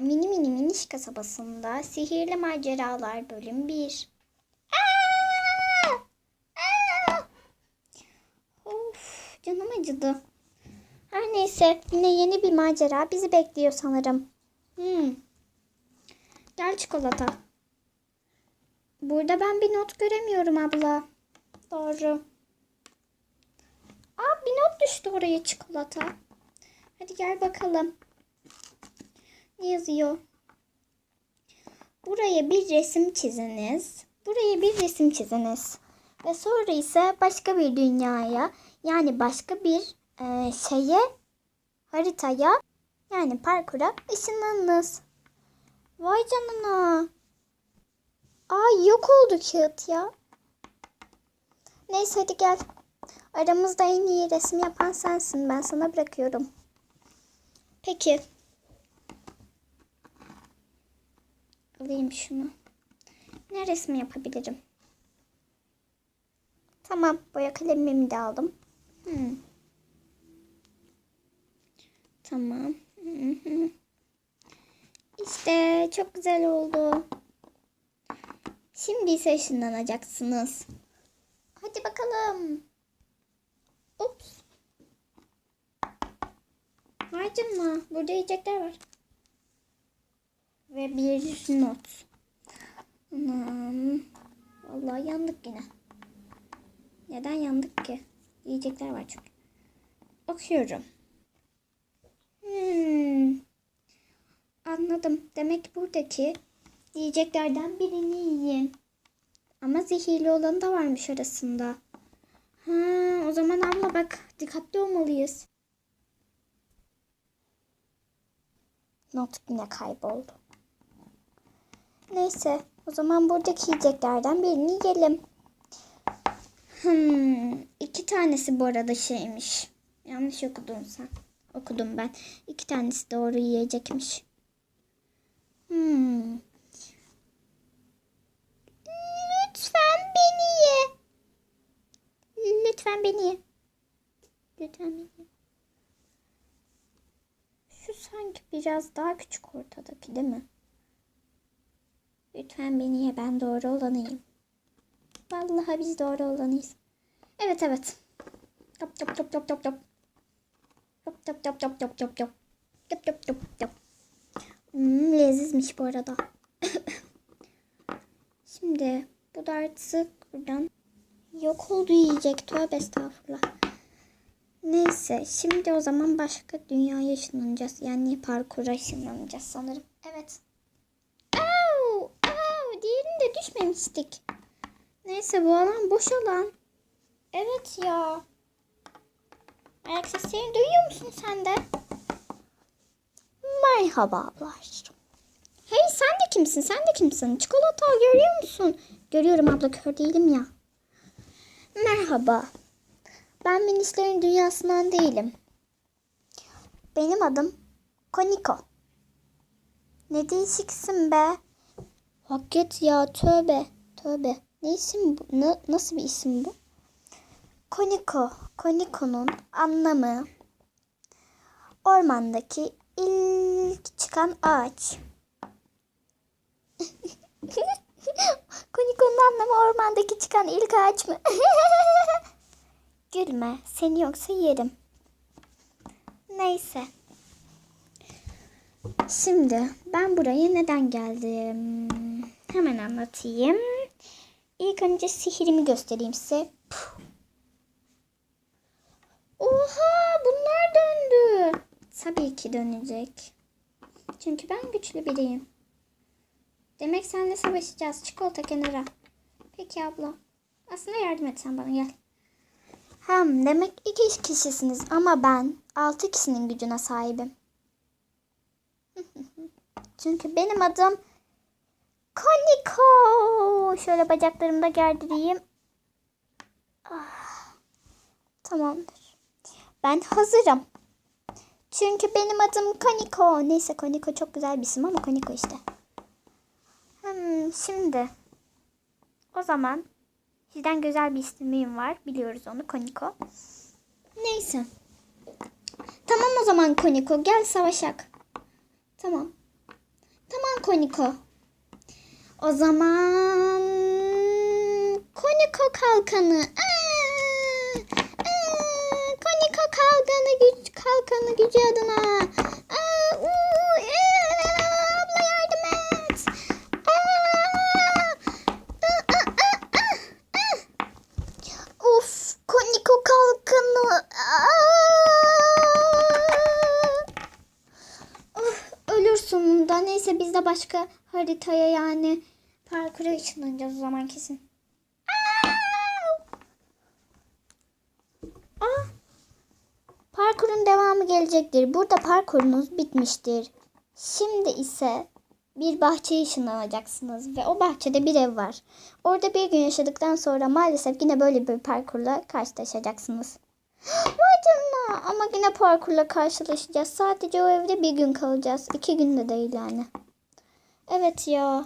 Mini Mini Miniş kasabasında Sihirli Maceralar bölüm 1. Of canım acıdı. Her neyse yine yeni bir macera bizi bekliyor sanırım. Hmm. Gel çikolata. Burada ben bir not göremiyorum abla. Doğru. Aa bir not düştü oraya çikolata. Hadi gel bakalım. Yazıyor? Buraya bir resim çiziniz. Buraya bir resim çiziniz. Ve sonra ise başka bir dünyaya yani başka bir e, şeye haritaya yani parkura ışınlanınız. Vay canına. Aa yok oldu kağıt ya. Neyse hadi gel. Aramızda en iyi resim yapan sensin. Ben sana bırakıyorum. Peki. Alayım şunu. Ne resmi yapabilirim? Tamam. Boya kalemimi de aldım. Hmm. Tamam. İşte çok güzel oldu. Şimdi ise ışınlanacaksınız. Hadi bakalım. Ups. Vay canına. Burada yiyecekler var. Ve bir not. Anam. Vallahi yandık yine. Neden yandık ki? Yiyecekler var çünkü. Okuyorum. Hmm. Anladım. Demek buradaki yiyeceklerden birini yiyin. Ama zehirli olanı da varmış arasında. Ha, o zaman abla bak dikkatli olmalıyız. Not yine kayboldu. Neyse o zaman buradaki yiyeceklerden birini yiyelim. Hmm, iki tanesi bu arada şeymiş. Yanlış okudun sen. Okudum ben. İki tanesi doğru yiyecekmiş. Hmm. Lütfen beni ye. Lütfen beni ye. Lütfen beni ye. Şu sanki biraz daha küçük ortadaki değil mi? Lütfen beni ye. Ben doğru olanıyım. Vallahi biz doğru olanıyız. Evet evet. Yop yop yop yop yop yop. Yop yop yop yop yop yop yop. Yop yop yop yop. Hmm, lezizmiş bu arada. Şimdi bu da artık buradan yok oldu yiyecek. Tövbe estağfurullah. Neyse şimdi o zaman başka dünyaya ışınlanacağız. Yani parkura ışınlanacağız sanırım. Düşmemiştik. Neyse bu alan boş alan. Evet ya. Ayak seslerini duyuyor musun sen de? Merhaba ablar. Hey sen de kimsin? Sen de kimsin? Çikolata görüyor musun? Görüyorum abla kör değilim ya. Merhaba. Ben minislerin dünyasından değilim. Benim adım Koniko. Ne değişiksin be. Hakikat ya tövbe tövbe. Ne isim bu? Ne, nasıl bir isim bu? Koniko. Koniko'nun anlamı ormandaki ilk çıkan ağaç. Koniko'nun anlamı ormandaki çıkan ilk ağaç mı? Gülme. Seni yoksa yerim. Neyse. Şimdi ben buraya neden geldim? Hemen anlatayım. İlk önce sihirimi göstereyim size. Puh. Oha bunlar döndü. Tabii ki dönecek. Çünkü ben güçlü biriyim. Demek seninle savaşacağız. Çikolata kenara. Peki abla. Aslında yardım et sen bana gel. Hem demek iki kişisiniz ama ben altı kişinin gücüne sahibim. Çünkü benim adım Koniko. Şöyle bacaklarımı da gerdireyim. Ah, tamamdır. Ben hazırım. Çünkü benim adım Koniko. Neyse Koniko çok güzel bir isim ama Koniko işte. Hmm, şimdi o zaman sizden güzel bir ismim var. Biliyoruz onu Koniko. Neyse. Tamam o zaman Koniko gel savaşak. Tamam. Koniko. O zaman Koniko kalkanı. Aa, aa, Koniko kalkanı güç kalkanı gücü adına. Aa, de başka haritaya yani parkura ışınlanacağız o zaman kesin. Aa, parkurun devamı gelecektir. Burada parkurunuz bitmiştir. Şimdi ise bir bahçeye ışınlanacaksınız ve o bahçede bir ev var. Orada bir gün yaşadıktan sonra maalesef yine böyle bir parkurla karşılaşacaksınız. Vay canına ama yine parkurla karşılaşacağız. Sadece o evde bir gün kalacağız. İki gün de değil yani. Evet ya.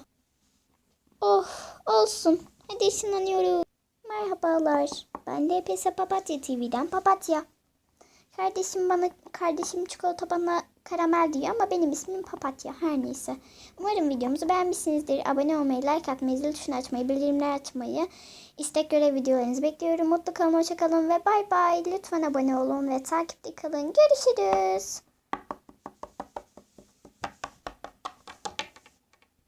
Oh olsun. Hadi ışınlanıyoruz. Merhabalar. Ben LPS Papatya TV'den Papatya. Kardeşim bana kardeşim çikolata bana karamel diyor ama benim ismim Papatya. Her neyse. Umarım videomuzu beğenmişsinizdir. Abone olmayı, like atmayı, zil tuşunu açmayı, bildirimler açmayı, istek görev videolarınızı bekliyorum. Mutlu kalın, hoşça kalın ve bay bay. Lütfen abone olun ve takipte kalın. Görüşürüz.